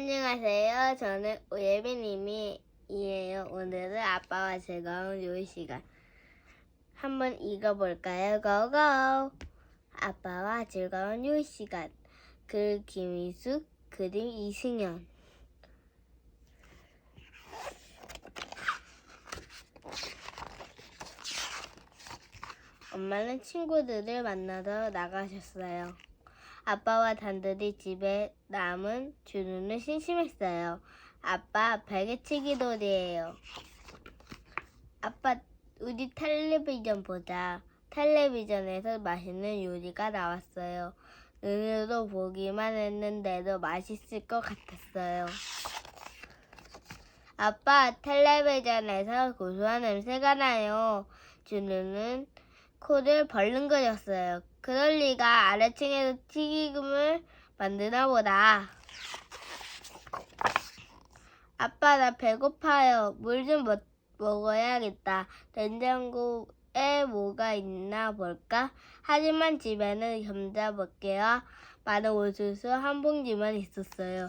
안녕하세요. 저는 오예빈님이에요. 오늘은 아빠와 즐거운 요리 시간. 한번 읽어볼까요? 고고! 아빠와 즐거운 요리 시간. 글 김희숙, 그림 이승현. 엄마는 친구들을 만나러 나가셨어요. 아빠와 단둘이 집에 남은 준우는 심심했어요. 아빠 베개치기 놀이에요. 아빠 우리 텔레비전 보자. 텔레비전에서 맛있는 요리가 나왔어요. 눈으로 보기만 했는데도 맛있을 것 같았어요. 아빠 텔레비전에서 고소한 냄새가 나요. 준우는 코를 벌렁거렸어요. 그럴 리가 아래층에서 튀김을 만드나 보다. 아빠 나 배고파요. 물 좀 먹어야겠다. 냉장고에 뭐가 있나 볼까? 하지만 집에는 몇 개와 많은 옥수수 한 봉지만 있었어요.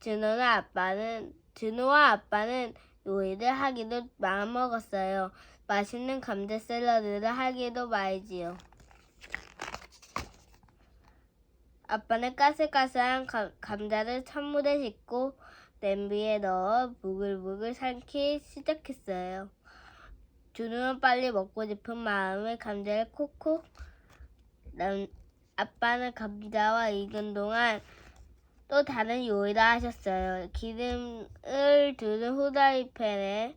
준호와 아빠는 준호와 아빠는 요리를 하기도 마음먹었어요. 맛있는 감자 샐러드를 하기도 말지요. 아빠는 까슬까슬한 가- 감자를 찬물에 씻고 냄비에 넣어 부글부글 삶기 시작했어요. 준우는 빨리 먹고 싶은 마음에 감자를 콕콕 남, 아빠는 감자와 익은 동안 또 다른 요리를 하셨어요. 기름을 두른 후라이팬에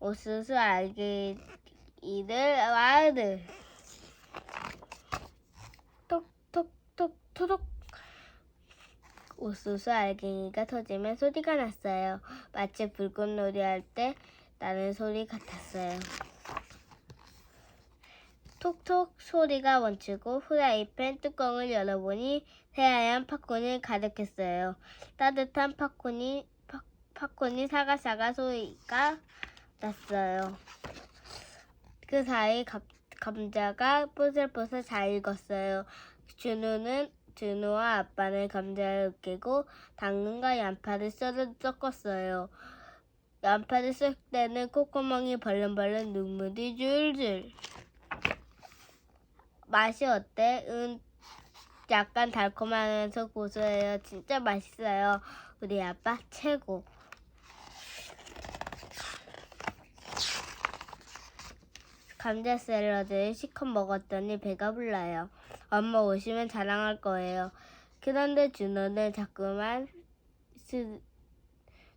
옥수수 알갱이를 와르 톡톡톡 토독 옥수수 알갱이가 터지면 소리가 났어요. 마치 불꽃놀이 할 때 나는 소리 같았어요. 톡톡 소리가 멈추고 후라이팬 뚜껑을 열어보니 새하얀 팝콘이 가득했어요. 따뜻한 팝콘이 팝, 팝콘이 사가사가 소리가 났어요. 그 사이 감, 감자가 뽀슬뽀슬 잘 익었어요. 준우는 준우와 아빠는 감자를 으깨고 당근과 양파를 썰어 섞었어요. 양파를 썰 때는 콧구멍이 벌렁벌렁 눈물이 줄줄. 맛이 어때? 응, 약간 달콤하면서 고소해요. 진짜 맛있어요. 우리 아빠 최고. 감자 샐러드를 시컷 먹었더니 배가 불러요. 엄마 오시면 자랑할 거예요. 그런데 준호는 자꾸만 스,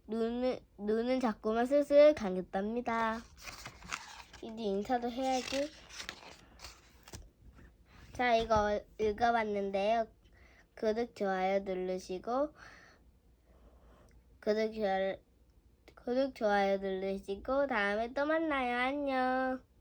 눈은, 눈은 자꾸만 슬슬 감겼답니다. 이제 인사도 해야지. 자, 이거 읽어봤는데요. 구독, 좋아요 누르시고, 구독, 좋아요, 구독, 좋아요 누르시고, 다음에 또 만나요. 안녕.